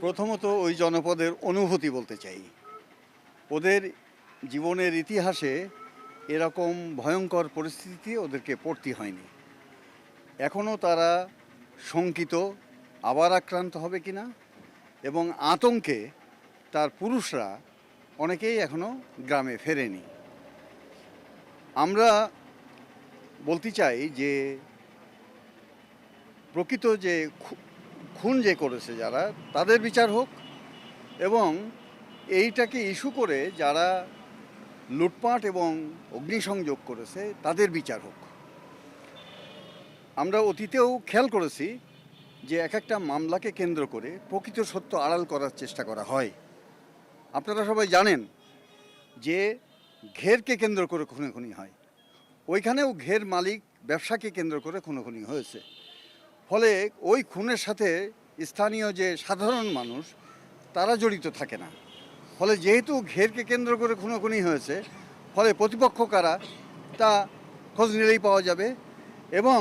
প্রথমত ওই জনপদের অনুভূতি বলতে চাই। ওদের জীবনের ইতিহাসে এরকম ভয়ঙ্কর পরিস্থিতি ওদেরকে পড়তে হয়নি। এখনও তারা শঙ্কিত, আবার আক্রান্ত হবে কি না এবং আতঙ্কে তার পুরুষরা অনেকেই এখনও গ্রামে ফেরেনি। আমরা বলতে চাই যে প্রকৃত যে খুন যে করেছে যারা, তাদের বিচার হোক এবং এইটাকে ইস্যু করে যারা লুটপাট এবং অগ্নিসংযোগ করেছে, তাদের বিচার হোক। আমরা অতীতেও খেয়াল করেছি যে এক একটা মামলাকে কেন্দ্র করে প্রকৃত সত্য আড়াল করার চেষ্টা করা হয়। আপনারা সবাই জানেন যে ঘেরকে কেন্দ্র করে খুনোখুনি হয়। ওইখানেও ঘের মালিক ব্যবসাকে কেন্দ্র করে খুনোখুনি হয়েছে। ফলে ওই খুনের সাথে স্থানীয় যে সাধারণ মানুষ, তারা জড়িত থাকে না। ফলে যেহেতু ঘেরকে কেন্দ্র করে খুনোখুনি হয়েছে, ফলে প্রতিপক্ষ কারা, তা খোঁজ নিলেই পাওয়া যাবে এবং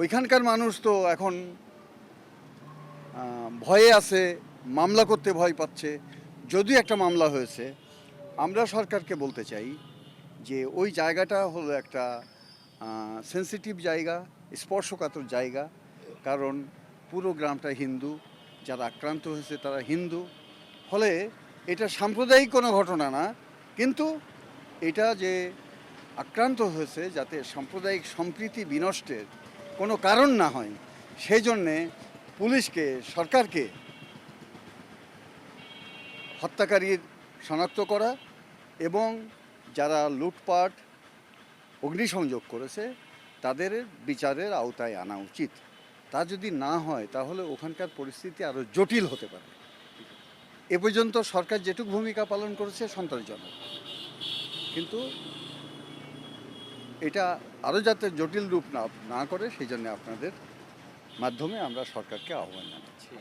ওইখানকার মানুষ তো এখন ভয়ে আছে, মামলা করতে ভয় পাচ্ছে। যদিও একটা মামলা হয়েছে, আমরা সরকারকে বলতে চাই যে ওই জায়গাটা হলো একটা সেন্সিটিভ জায়গা, স্পর্শকাতর জায়গা। কারণ পুরো গ্রামটা হিন্দু, যারা আক্রান্ত হয়েছে তারা হিন্দু। ফলে এটা সাম্প্রদায়িক কোনো ঘটনা না, কিন্তু এটা যে আক্রান্ত হয়েছে যাতে সাম্প্রদায়িক সম্প্রীতি বিনষ্টের কোনো কারণ না হয়, সেই জন্যে পুলিশকে, সরকারকে হত্যাকারীর শনাক্ত করা এবং যারা লুটপাট, অগ্নিসংযোগ করেছে, তাদের বিচারের আওতায় আনা উচিত। তা যদি না হয়, তাহলে ওখানকার পরিস্থিতি আরও জটিল হতে পারে। এ পর্যন্ত সরকার যেটুকু ভূমিকা পালন করেছে সন্তোষজনক কিন্তু এটা আরও যাতে জটিল রূপ না না করে, সেই জন্য আপনাদের মাধ্যমে আমরা সরকারকে আহ্বান জানাচ্ছি।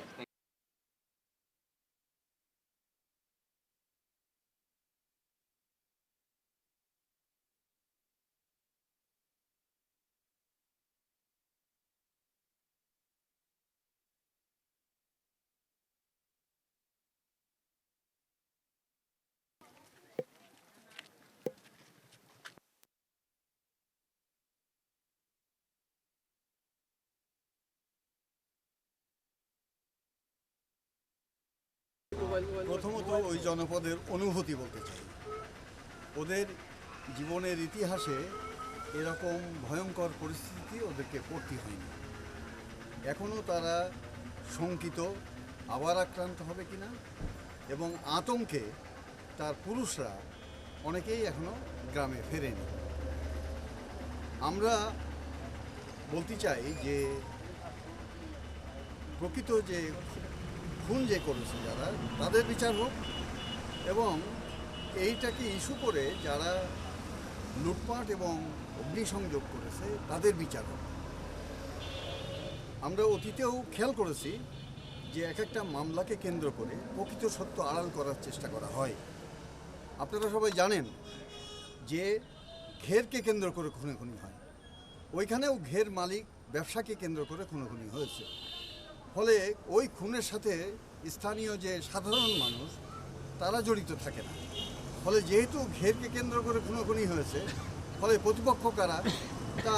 প্রথমত ওই জনপদের অনুভূতি বলতে চাই। ওদের জীবনের ইতিহাসে এরকম ভয়ঙ্কর পরিস্থিতি ওদেরকে পড়তে হয়নি। এখনও তারা শঙ্কিত আবার আক্রান্ত হবে কিনা এবং আতঙ্কে তার পুরুষরা অনেকেই এখনও গ্রামে ফেরেনি। আমরা বলতে চাই যে প্রকৃত যে খুন যে করেছে যারা, তাদের বিচার হোক। এবং এইটাকে ইস্যু করে যারা লুটপাট এবং অগ্নিসংযোগ করেছে, তাদের বিচার হোক। আমরা অতীতেও খেয়াল করেছি যে এক একটা মামলাকে কেন্দ্র করে প্রকৃত সত্য আড়াল করার চেষ্টা করা হয়। আপনারা সবাই জানেন যে ঘেরকে কেন্দ্র করে খুনোখুনি হয়। ওইখানেও ঘের মালিক ব্যবসাকে কেন্দ্র করে খুনোখুনি হয়েছে। ফলে ওই খুনের সাথে স্থানীয় যে সাধারণ মানুষ, তারা জড়িত থাকে না। ফলে যেহেতু ঘেরকে কেন্দ্র করে খুনোখুনি হয়েছে, ফলে প্রতিপক্ষ কারা, তা